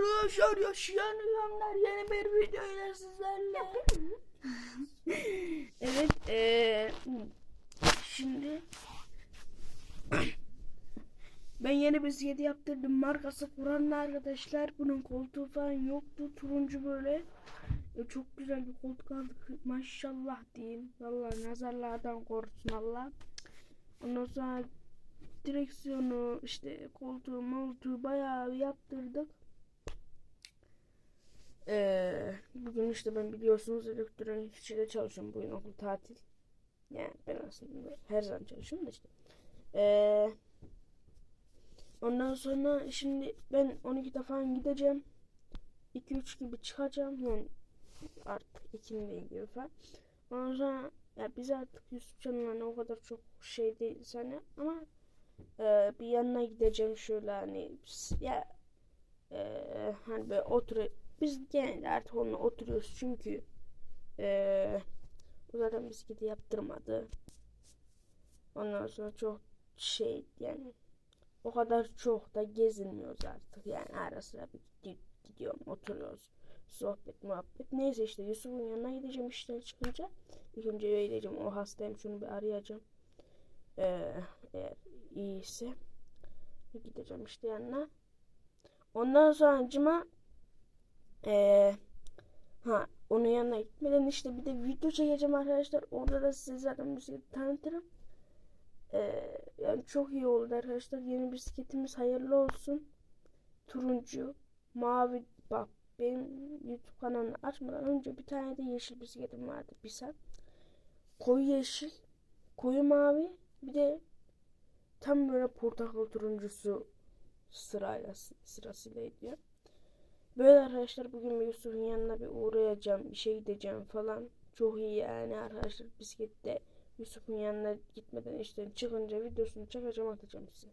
arkadaşlar yaşayan yılanlar yeni bir videoyla sizlerle. evet eee şimdi ben yeni bisiklet yaptırdım. Markası Kur'an'la arkadaşlar. Bunun koltuğu falan yoktu. Turuncu böyle. E, çok güzel bir koltuk aldık. Maşallah diyeyim. Vallahi nazarlardan korusun Allah. Ondan sonra direksiyonu işte koltuğu moltuğu bayağı yaptırdık. Ee, bugün işte ben biliyorsunuz elektronik işçide çalışıyorum. Bugün okul tatil. Yani ben aslında her zaman çalışıyorum da işte. Ee, ondan sonra şimdi ben 12'de falan gideceğim. 2-3 gibi çıkacağım. Yani artık ikindi gibi falan. Ondan sonra ya biz artık Yusuf Can'la hani o kadar çok şey değiliz hani ama ee, bir yanına gideceğim şöyle hani ya e, hani böyle otur biz genelde artık onunla oturuyoruz çünkü e, o zaten bisikleti yaptırmadı. Ondan sonra çok şey yani o kadar çok da gezinmiyoruz artık. Yani ara sıra bir gidi- gidiyorum oturuyoruz. Sohbet muhabbet. Neyse işte Yusuf'un yanına gideceğim işten çıkınca. İlk önce eve gideceğim. O hastayım şunu bir arayacağım. Ee, eğer iyiyse. Gideceğim işte yanına. Ondan sonra cıma eee ha onun yanına gitmeden işte bir de video çekeceğim arkadaşlar. Orada da size zaten bisikleti tanıtırım. Eee yani çok iyi oldu arkadaşlar. Yeni bisikletimiz hayırlı olsun. Turuncu, mavi bak benim YouTube kanalını açmadan önce bir tane de yeşil bisikletim vardı bir saat. Koyu yeşil, koyu mavi bir de tam böyle portakal turuncusu sırayla sırasıyla gidiyor. Böyle arkadaşlar bugün Yusuf'un yanına bir uğrayacağım, bir şey gideceğim falan. Çok iyi yani arkadaşlar bisiklette Yusuf'un yanına gitmeden işten çıkınca videosunu çekeceğim atacağım size.